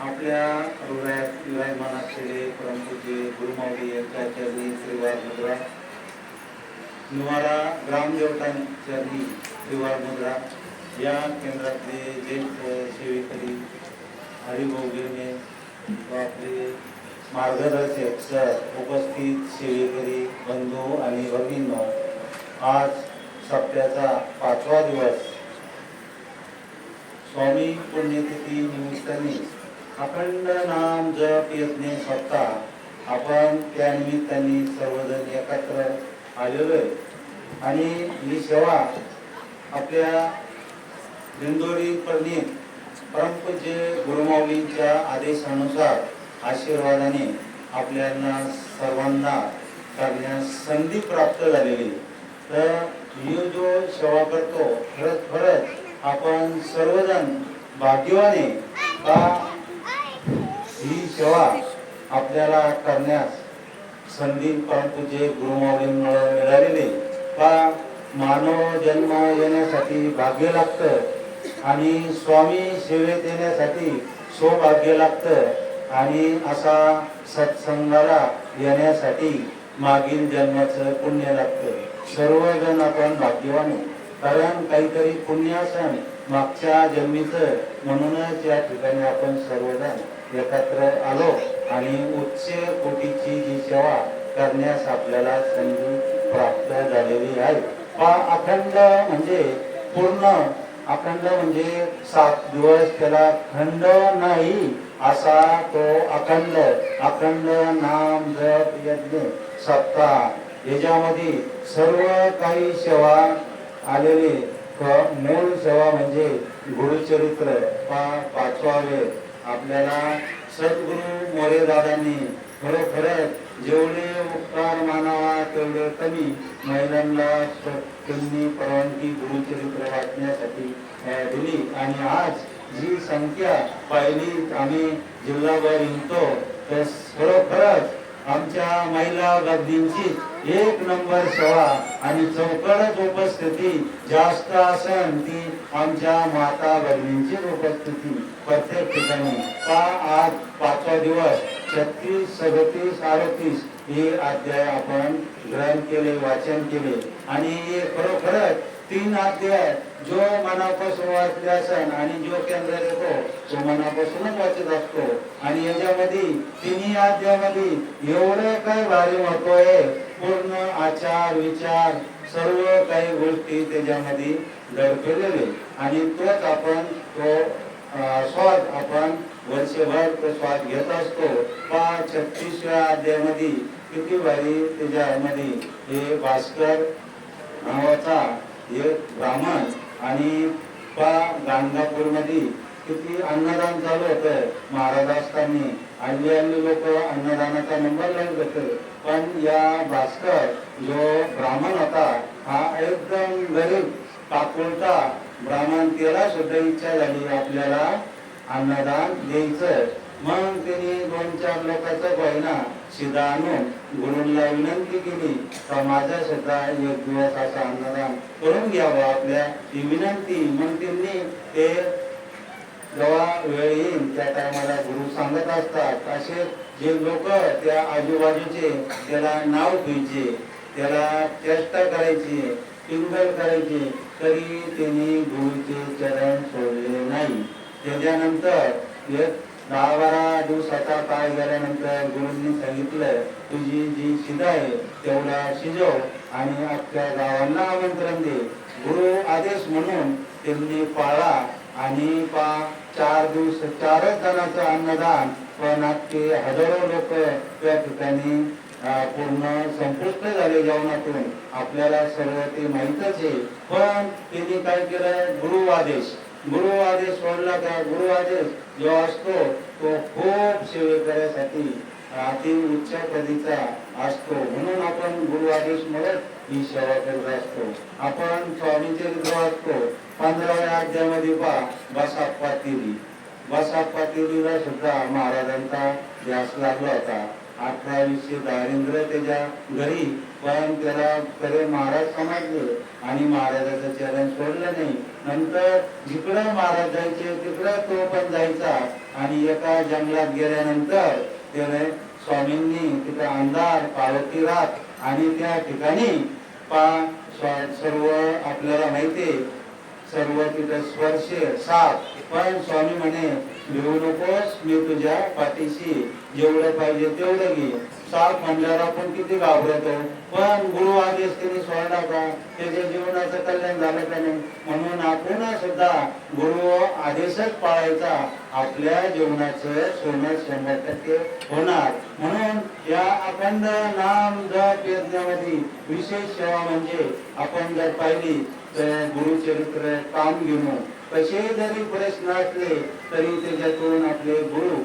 आपल्या हृदयात विराजमान असलेले जे गुरुमाऊली यांच्या चरणी श्रीवार मुद्रा. निवारा ग्रामदेवतांचरणी श्रीवार मुद्रा. या केंद्रातले ज्येष्ठ सेवेकरी हरिभाऊ गिरणे व आपले मार्गदर्शक सर उपस्थित सेवेकरी बंधू आणि भगिनींनो आज सप्त्याचा पाचवा दिवस. स्वामी पुण्यतिथी निमित्ताने अखंड नाम जप यज्ञ स्वतः आपण त्या निमित्ताने सर्वजण एकत्र आलेलो आहे. आणि ही सेवा आपल्या दिंडोरी प्रणित परमपूज्य गुरुमाऊलींच्या आदेशानुसार आशीर्वादाने आपल्याला सर्वांना करण्यास संधी प्राप्त झालेली तर ही जो सेवा करतो खरंच खरंच आपण सर्वजण भाग्यवाने का सेवा आपल्याला करण्यास संधी जे गुरुमाऊलींमुळे मिळालेली का मानव जन्म येण्यासाठी भाग्य लागतं आणि स्वामी सेवेत येण्यासाठी सौभाग्य लागतं आणि असा सत्संगाला येण्यासाठी मागील जन्माचं पुण्य लागतं. सर्वजण आपण भाग्यवान कारण काहीतरी पुण्य असन मागच्या जन्मीचं म्हणूनच या ठिकाणी आपण सर्वजण एकत्र आलो आणि उच्च कोटीची जी सेवा करण्यास आपल्याला संधी प्राप्त झालेली आहे. हा अखंड म्हणजे पूर्ण अखंड म्हणजे सात दिवस त्याला खंड नाही असा तो अखंड अखंड नाम जप यज्ञ सप्ताह याच्यामध्ये सर्व काही सेवा आलेली. मूळ सेवा म्हणजे गुरुचरित्र पाचवा वेळ आपल्याला सद्गुरु मोरे दादांनी खरोखरच जेवढे उपकार मानावा तेवढे कमी महिलांना त्यांनी परवानगी गुरुचरित्र वाचण्यासाठी दिली. आणि आज जी संख्या पाहिली आम्ही जिल्हाभर हिंडतो तर खरोखरच आमच्या महिला भगिनींची एक नंबर सेवा आणि चौकडच उपस्थिती जास्त असन ती आमच्या माता बहिणींची उपस्थिती. प्रत्येक ठिकाणी का आज पाचवा दिवस छत्तीस सदतीस अडतीस हे अध्याय आपण ग्रहण केले वाचन केले. आणि हे खरोखरच तीन अध्याय जो मनापासून वाचले असेल आणि जो केंद्र येतो तो मनापासूनच वाचत असतो. आणि याच्यामध्ये तिन्ही अध्यायामध्ये एवढं काय भारी महत्त्व आहे पूर्ण आचार विचार सर्व काही गोष्टी त्याच्यामध्ये दडपलेले. आणि तोच आपण तो अं, स्वाद आपण वर्षभर तो स्वाद घेत असतो. पाच छत्तीसव्या अध्यायामध्ये किती भारी त्याच्यामध्ये हे भास्कर नावाचा हे ब्राह्मण आणि पा गाणगापूरमध्ये किती अन्नदान चालू होतं? महाराज असताना आणली आणली लोक अन्नदानाचा नंबर लावून घेते पण या भास्कर जो ब्राह्मण होता हा एकदम गरीब काकुलता ब्राह्मण त्याला सुद्धा इच्छा झाली आपल्याला अन्नदान द्यायचं. मग त्यांनी दोन चार लोकांचा बहिणा शिदा आणून गुरुंना विनंती केली का माझा सुद्धा एक दिवस असा अन्नदान करून घ्यावं आपल्या? ही विनंती मग त्यांनी ते जेव्हा वेळ येईल त्या टायमाला गुरु सांगत असतात. असे जे लोक त्या आजूबाजूचे त्याला नाव घ्यायचे त्याला चेष्टा करायची पिंगल करायची तरी त्यांनी गुरुचे चरण सोडले नाही. त्याच्यानंतर एक दहा बारा दिवसाचा काय झाल्यानंतर गुरुंनी सांगितलं तुझी जी शिदा आहे तेवढा शिजव आणि अख्ख्या गावांना आमंत्रण दे. गुरु आदेश म्हणून त्यांनी पाळा आणि पा चार दिवस चारच जणांचं अन्नदान पण अख्खे हजारो लोक त्या ठिकाणी पूर्ण संपुष्ट झाले जेवणातून. आपल्याला सर्व ते माहीतच आहे. पण त्यांनी काय केलं? गुरु आदेश. गुरु आदेश म्हणला का? गुरु आदेश जो असतो तो खूप सेवेकऱ्यासाठी अति उच्च पदीचा असतो. म्हणून आपण गुरु आदेश म्हणत ही सेवा करत असतो. आपण स्वामीचे चरित्र वाचतो पंधराव्या अध्यायामध्ये पहा बसाप्पा तिरी बसाप्पा तिरीला सुद्धा महाराजांचा ध्यास लागला होता. अठरावीसशे दारिंद्र त्याच्या घरी पण त्याला खरे महाराज समजले. आणि महाराजाचं चरण सोडलं नाही. नंतर जिकडं महाराज जायचे तिकडं तो पण जायचा. आणि एका जंगलात गेल्यानंतर त्याने स्वामींनी तिथं अंधार पावती रात आणि त्या ठिकाणी पा सर्व आपल्याला माहिती सर्व तिथं स्पर्श साप. पण स्वामी म्हणे घेऊ नकोस मी तुझ्या पाठीशी जेवढं पाहिजे तेवढं घे साप म्हणल्यावर आपण किती घाबरतो. पण गुरु आदेश त्यांनी सोडला का? त्याच्या जीवनाचं कल्याण झालं का नाही? म्हणून आपण सुद्धा गुरु आदेशच पाळायचा आपल्या जीवनाचं सोनं शंभर टक्के होणार. म्हणून या अखंड नाम जप यज्ञामध्ये विशेष सेवा म्हणजे आपण जर पाहिली तर गुरुचरित्र काम घेणं कसे जरी प्रश्न असले तरी त्याच्यातून आपले गुरु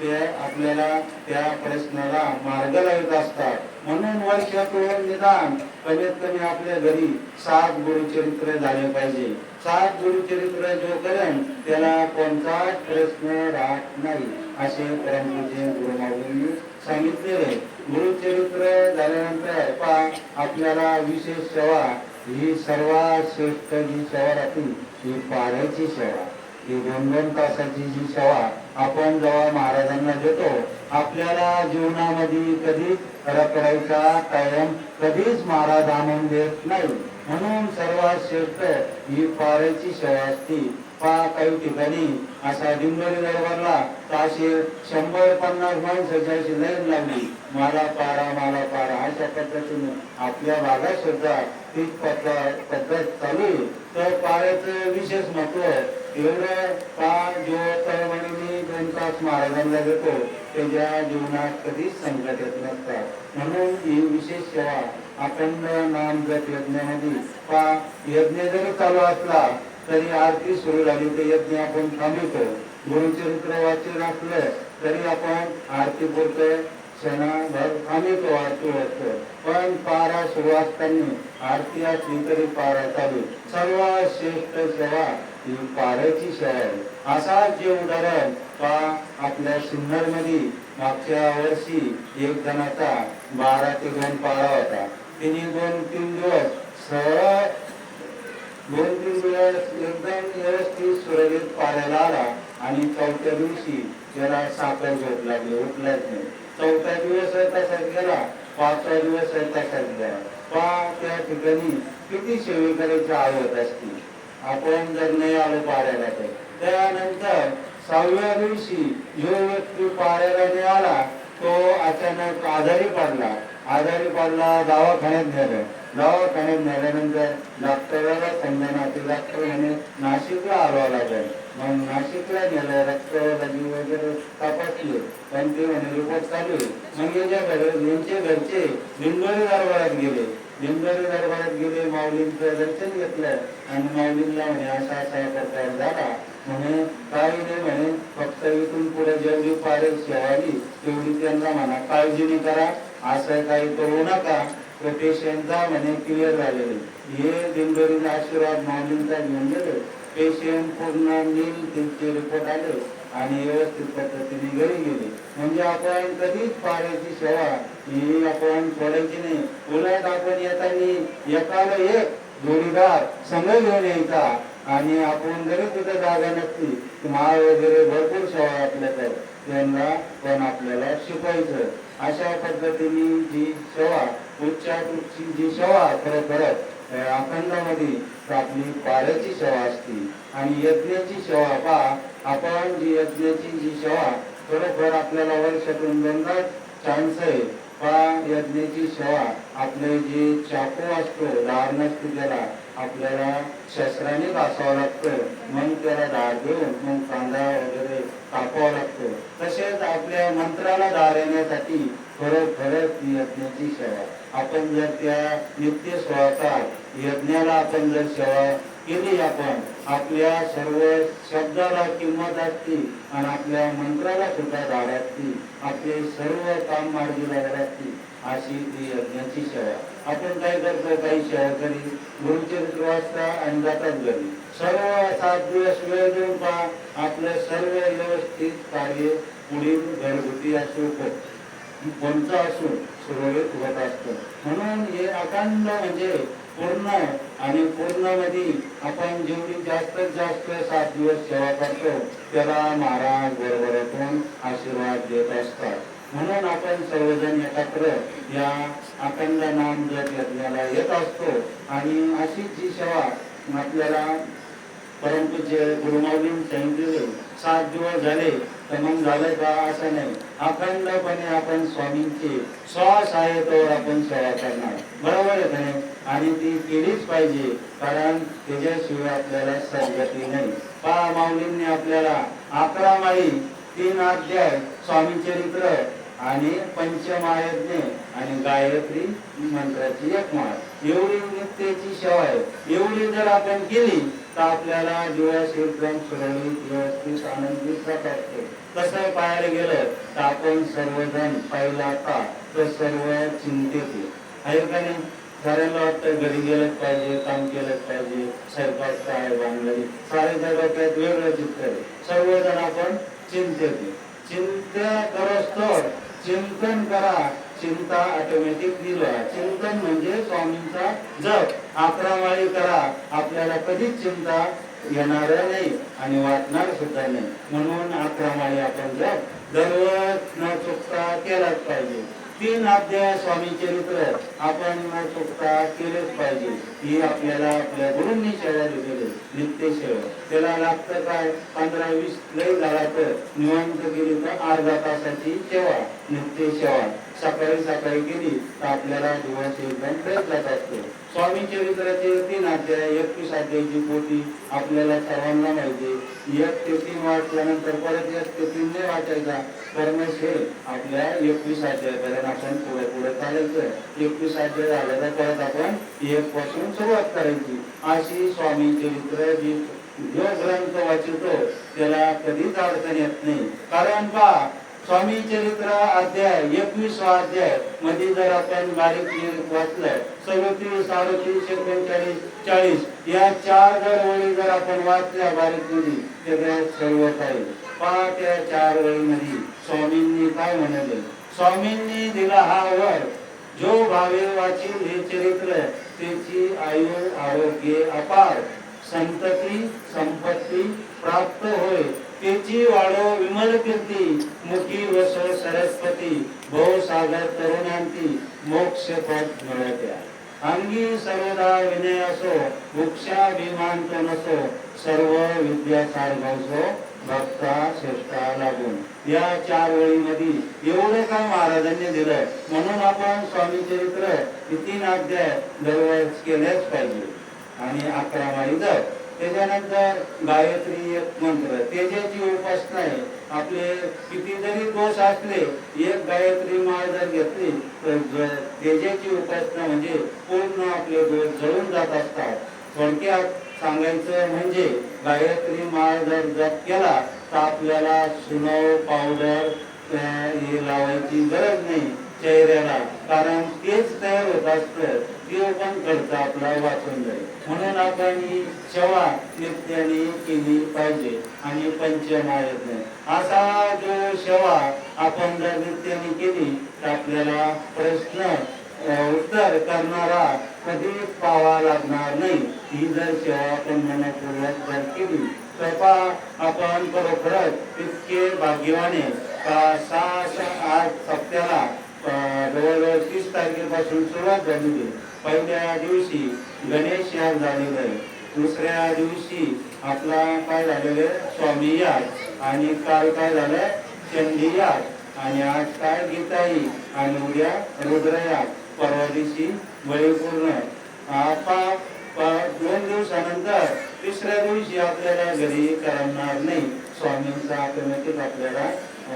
ते आपल्याला त्या प्रश्नाला मार्ग लावत असतात. म्हणून वर्षातून निदान कमीत कमी आपल्या घरी सात गुरुचरित्र झाले पाहिजे. सात गुरुचरित्र जो करेन त्याला कोणताच प्रश्न राहत नाही असे परमपूज्य गुरुमाऊलींनी सांगितलेले गुरुचरित्र झाल्यानंतर पा आपल्याला विशेष सेवा ही सर्वात श्रेष्ठ जी सेवा राहते ही पारायची सेवा. ही दोन दोन तासाची जी सेवा आपण जेव्हा महाराजांना देतो आपल्याला जीवनामध्ये कधीच रखडायचा कायम कधीच महाराज आणून देत नाही. म्हणून सर्वात श्रेष्ठ ही पारायची सेवा असती. पा काही ठिकाणी असा डिंगोरी दरबारला ताशे शंभर पन्नास माणसाची अशी लाईन लागली. मला पारा मला पारा अशा पद्धतीने आपल्या भागात सुद्धा तीच पद्धत पद्धत चालू तर पाऱ्याचं विशेष महत्त्व एवढं पा जो तळमळीने दोन तास महाराजांना देतो त्याच्या जीवनात कधीच संकट येत नसतात. म्हणून ही विशेष सेवा अखंड नाम जप यज्ञामध्ये का यज्ञ जरी चालू असला तरी आरती सुरू झाली तर यज्ञ आपण थांबवतो. गुरुचरित्र वाचन असलं तरी आपण आरती पुरतो. क्षणाभर थांबवतो आरती वाचतो. पण पारा सुरू असताना आरती असली तरी पारा चालू. सर्वात श्रेष्ठ सेवा पाड्याची शहर असा जे उदाहरण पा आपल्या सिन्नरमध्ये मागच्या वर्षी एक जणाचा बारा ते दोन पारा होता. तिने दोन तीन दिवस सरळ दोन तीन दिवस एकदम व्यवस्थित सुरळीत पारायला आला आणि चौथ्या दिवशी त्याला साखर झोप लागली उठलाच नाही. चौथा दिवस तसाच गेला पाचवा दिवस तसाच गेला. पा त्या ठिकाणी किती सेवेकऱ्याची आवड असते. आपण जर नाही आलो पाड्याला तर त्यानंतर सहाव्या दिवशी जो व्यक्ती पाड्याला नाही आला तो अचानक आजारी पडला. आजारी पडला दवाखान्यात नेलं. दवाखान्यात नेल्यानंतर डॉक्टरला समजा ते डॉक्टर म्हणे नाशिकला आलो लागेल. मग नाशिकला नेलं रक्त वगैरे तपासले. पण ते म्हणे रिपोर्ट चालू आहे. मग यांच्या घर यांचे घरचे लिंगोली दरबारात गेले. लिंगोली दरबारात गेले माऊलींचं दर्शन घेतलं आणि माऊलींना म्हणे असा असा प्रकार झाला. म्हणे काही नाही म्हणे फक्त इथून पुढे जेवढी पारेल सेवाली तेवढी त्यांना म्हणा काळजीने करा. असं काही करू नका. तो पेशंटचा म्हणे क्लिअर झालेले. हे दिंडोरीचा आशीर्वाद माऊलींचा घेऊन गेले. पेशंट पूर्ण नील त्यांचे रिपोर्ट आले. आणि व्यवस्थित पद्धतीने घरी गेले. म्हणजे आपण कधीच पाण्याची सेवा ही आपण सोडायची नाही. उलट आपण येताना एकाला एक जोडीदार संघ घेऊन यायचा. आणि आपण जरी तिथं जागा नसती माळ वगैरे भरपूर सेवा आपल्याकडे. त्यांना पण आपल्याला शिकवायचं. अशा पद्धतीने जी सेवा उच्चात उच्ची जी सेवा खरं अं, अखंडामध्ये आपली पाऱ्याची सेवा असते. आणि यज्ञाची सेवा पहा. आपण जी यज्ञाची जी सेवा खरोखर आपल्याला वर्षातून दोनदाच चान्स आहे. पहा यज्ञाची सेवा आपले जे चाकू असतो धार नसते त्याला आपल्याला शस्त्राने घासावं लागतं. मग त्याला धार देऊन मग कांदा वगैरे कापावा लागतं. तसेच आपल्या मंत्राला धार येण्यासाठी खरंच ती यज्ञाची सेवा. आपण जर त्या नित्य सोळाचा यज्ञाला आपण जर सेवा केली आपण आपल्या सर्व शब्दाला किंमत असती आणि आपल्या मंत्राला सुद्धा धार असते आपले सर्व काम मार्गी लागत असते अशी ती यज्ञाची सेवा. आपण काय करतो काही सेवा करी. गुरुचरित्र वाचता आणि जातात घरी. सर्व सात दिवस वेळ देऊन पहा. आपलं सर्व व्यवस्थित कार्य पुढील घरगुती असो कोणतं असो सुरळीत होत असतं. म्हणून हे अखंड म्हणजे पूर्ण आणि पूर्णमध्ये आपण जेवढी जास्तीत जास्त सात दिवस सेवा करतो त्याला महाराज बरोबरातून आशीर्वाद देत असतात. म्हणून आपण सर्वजण एकत्र या अखंड नाम जप यज्ञाला येत असतो. आणि अशीच जी सेवा आपल्याला परंतु जे गुरुमाऊली सांगितलेले सात दिवस झाले तर मग झालं का असं नाही. अखंडपणे आपण स्वामींची स्वसहाय्यतेवर आपण सेवा करणार. बरोबर आहे नाही? आणि ती केलीच पाहिजे कारण त्याच्याशिवाय आपल्याला सद्गती नाही. पा माऊलींनी आपल्याला अकरा माळी तीन अध्याय स्वामी चरित्र आणि पंचमायज्ञ आणि गायत्री मंत्राची एक माळ. एवढी नित्याची सेवा आहे. एवढी जर आपण केली तर आपल्याला दिवस एकदम सुरळीत व्यवस्थित आनंदित जात कसं तसं पाहायला गेलं तर आपण सर्वजण पाहिला का तर सर्व चिंतेत आहे. का नाही? साऱ्यांना वाटतं घरी गेलंच पाहिजे काम केलंच पाहिजे सरकार काय बांधली साऱ्याच्या त्यात वेगळं चित्र आहे. सर्वजण आपण चिंतेत चिंता करत चिंतन करा. चिंता ऑटोमॅटिक दिला चिंतन म्हणजे स्वामींचा जप. अकरा माळी करा. आपल्याला कधीच चिंता येणार नाही आणि वाटणार सुद्धा नाही. म्हणून अकरा माळी आपण जप. दररोज न चुकता केलाच पाहिजे. तीन अध्याय स्वामी चरित्र आपण न चुकता केलेच पाहिजे. ही आपल्याला आपल्या गुरुंनी सेवा दिलेली नित्य सेवा त्याला लागतं काय? पंधरा वीस लई झाला तर. निवांत गेली तर अर्धा तासाची सेवा. नित्य सेवा. सकाळी सकाळी गेली तर आपल्याला दिवस एकदम फ्रेश असतो स्वामी चरित्राचे तीन अध्याय एकवीस अध्यायाची पोटी आपल्याला सर्वांना माहिती एक ते तीन वाचल्यानंतर परत एक ते तीन नाही वाचायचा. परमेश हे आपल्या एकवीस अध्यायापर्यंत आपण पुढे पुढे चालायचं एकवीस अध्याय झाल्या तर परत आपण एक पासून सुरुवात करायची. अशी स्वामी चरित्र जी जो ग्रंथ वाचतो त्याला कधीच अडचण येत नाही. कारण का? स्वामी चरित्र अध्याय एकवीसवा अध्यायमध्ये जर आपण बारीक नीट वाचलं सदोतीस अडतीस एकोणचाळीस चाळीस या चार जर ओळी जर आपण वाचल्या बारीकमध्ये त्याच्यात सर्व काही पहा त्या चार ओळीमध्ये स्वामींनी काय म्हणाले? स्वामींनी दिला हा वर जो भावे वाचील हे चरित्र त्याची आयु आरोग्य अपार संतती संपत्ती प्राप्त होय. त्याची वाढो विमल कीर्ती. मुखी वस सरस्वती भवसागर तरुणांती मोक्ष पद मिळत्या. अंगी सर्वदा विनय असो वृक्षाभिमान तो नसो सर्व विद्या सारगावसो भक्ता श्रेष्ठा लागून. या चार वेळीमध्ये एवढं काय महाराजांनी दिलं? म्हणून आपण स्वामी चरित्र हे तीन अध्याय दरवाज केलेच पाहिजे. आणि अकरा माळी त्याच्यानंतर गायत्री एक मंत्र. त्याच्याची उपासना आहे आपले किती जरी दोष असले एक गायत्री माळ जर घेतली तर त्याच्याची उपासना म्हणजे पूर्ण आपले दोष जळून जात असतात. थोडक्यात सांगायचं म्हणजे गायत्री माळ जर जप केला तर आपल्याला सुनव पावडर हे लावायची गरज नाही चेहऱ्याला. कारण तेच तयार होत असतं. ते पण खर्च आपला वाचून जाईल म्हणून आपण ही सेवा नित्याने केली पाहिजे आणि पंचमायत नाही असा जो सेवा आपण जर नित्याने केली तर आपल्याला प्रश्न उत्तर करणारा कधीच पावा लागणार नाही. ही जर सेवा आपण मनपूर्वक जर केली तर आपण खरोखरच इतके भाग्यवाने का सहा आठ सप्त्याला जवळजवळ तीस तारखेपासून सुरुवात झाली पहिल्या दिवशी गणेश याग झालेलं आहे. दुसऱ्या दिवशी आपला काय झालेलं स्वामी याग. आणि काल काय झालं? चंडी याग. आणि आज काय गीताई आणि उद्या रुद्रयाग परवा दिवशी बळीपूर्ण आता दोन दिवसानंतर तिसऱ्या दिवशी आपल्याला घरी करणार नाही. स्वामींचा ऑटोमॅटिक आपल्याला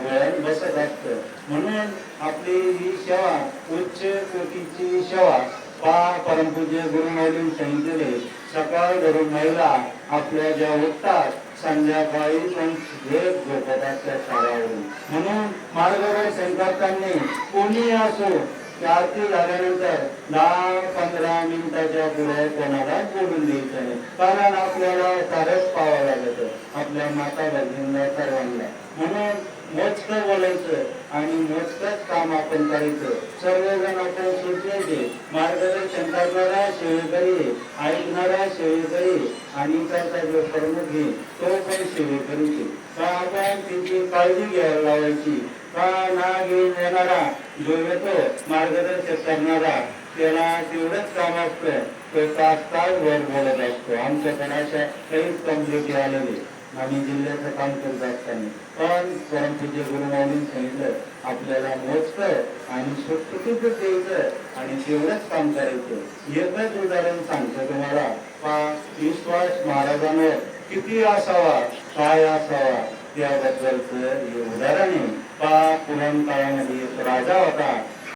वळण बसत असतं. म्हणून आपली ही सेवा उच्च कोटीची सेवा पा परमपूज्य गुरुमाऊलींनी सांगितलेले सकाळ धरून महिला आपल्या ज्या उठतात संध्याकाळी पण झेप घेतात असल्या शाळावरून. म्हणून मार्गदर्शन करताना कोणी असो की आरती झाल्यानंतर दहा पंधरा मिनिटाच्या पुढे कोणाला बोलून द्यायचं नाही. कारण आपल्याला सारच पाहावं लागत. आपल्या माता भगिनीला सर्वांना. म्हणून मोजक बोलायचं आणि मोजकच काम आपण करायचं. सर्वजण आपण सुटण्याचे मार्गदर्शन करणारा सेवेकरी ऐकणारा सेवेकरी आणि त्याचा जो प्रमुख घेईल तो पण सेवेकरीचे का आपण तिची काळजी घ्यायला लावायची? का ना घेऊन येणारा? जो येतो मार्गदर्शक करणारा त्याला तेवढंच काम असतं. तो तास तास वर बोलत असतो. आमच्याकडे अशा काहीच कमजोरी आलेली आम्ही जिल्ह्याचं काम करत असताना. पण परंतु जे सांगितलं आपल्याला मोजतं आणि सुटसुटीचं द्यायचं आणि तेवढंच काम करायचं. एकच उदाहरण सांगतो तुम्हाला. का विश्वास महाराजांवर किती असावा काय असावा त्याबद्दलच हे उदाहरण आहे. का पुरण काळामध्ये एक राजा होता.